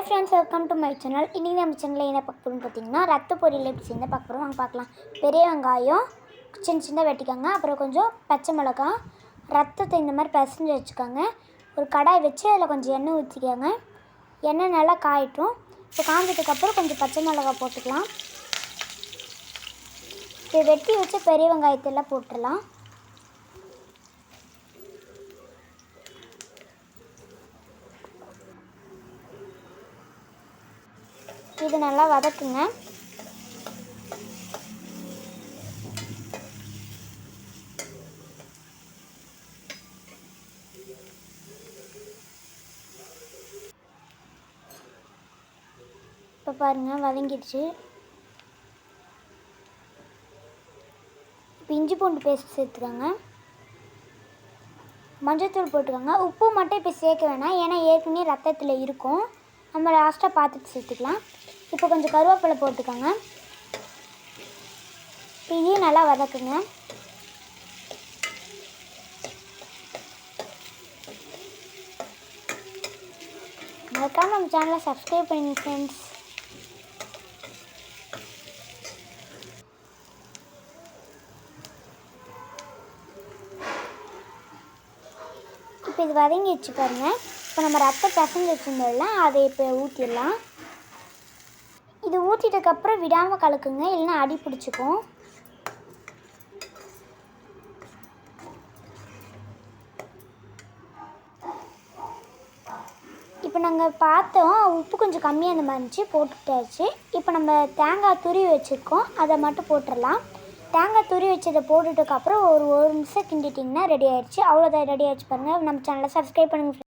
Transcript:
Hi friends welcome to my channel இன்றைக்கி நம்ம சேனலில் என்ன பார்க்க போகிறோம்னு பார்த்தீங்கன்னா ரத்த பொரியல் எப்படி சேர்ந்து பார்க்க போகிறோம் வாங்க பார்க்கலாம். பெரிய வெங்காயம் சின்ன சின்ன வெட்டிக்கோங்க. அப்புறம் கொஞ்சம் பச்சை மிளகாய் ரத்தத்தை இந்த மாதிரி பிசைஞ்சு வச்சுக்கோங்க. ஒரு கடாய் வச்சு அதில் கொஞ்சம் எண்ணெய் ஊற்றிக்கோங்க. எண்ணெய் நல்லா காயிட்டும். இப்போ காஞ்சதுக்கப்புறம் கொஞ்சம் பச்சை மிளகாய் போட்டுக்கலாம். இப்போ வெட்டி வச்சு பெரிய வெங்காயத்தெல்லாம் போட்டுடலாம். இது நல்லா வதக்குங்க. இப்போ பாருங்கள் வதங்கிடுச்சு. இப்போ இஞ்சி பூண்டு பேஸ்ட் சேர்த்துக்கோங்க. மஞ்சள்தூள் போட்டுக்கோங்க. உப்பு மட்டும் இப்போ சேர்க்க வேணாம். ஏன்னா ஏற்கனவே ரத்தத்தில் இருக்கும். நம்ம லாஸ்ட்டாக பார்த்துட்டு சேர்த்துக்கலாம். இப்போ கொஞ்சம் கருவேப்பிலை போட்டுக்கோங்க. இப்போ இதையும் நல்லா வதக்குங்க. மறக்காமல் நம்ம சேனலை சப்ஸ்கிரைப் பண்ணுங்க ஃப்ரெண்ட்ஸ் இப்போ இது வதங்கிடுச்சு பாருங்க. இப்போ நம்ம ரத்தம் பிசைஞ்சு வச்சுருந்தோம்ல அதை இப்போ ஊற்றிடலாம் இது ஊற்றிட்டதுக்கப்புறம் விடாமல் கலக்குங்க இல்லைன்னா அடி பிடிச்சிக்கும். இப்போ நாங்கள் பார்த்தோம் உப்பு கொஞ்சம் கம்மியாக இருந்த மாதிரி இருந்துச்சு போட்டுட்டாச்சு இப்போ நம்ம தேங்காய் துருவி வச்சுருக்கோம் அதை மட்டும் போட்டுடலாம். தேங்காய் துரி வச்சதை போட்டுட்டுக்கப்புறம் ஒரு ஒரு நிமிஷம் கிண்டிட்டிங்கன்னா ரெடி ஆயிடுச்சு. அவ்வளோதான் ரெடி ஆயிடுச்சு பாருங்கள் நம்ம சேனலை சப்ஸ்கிரைப் பண்ணுங்கள்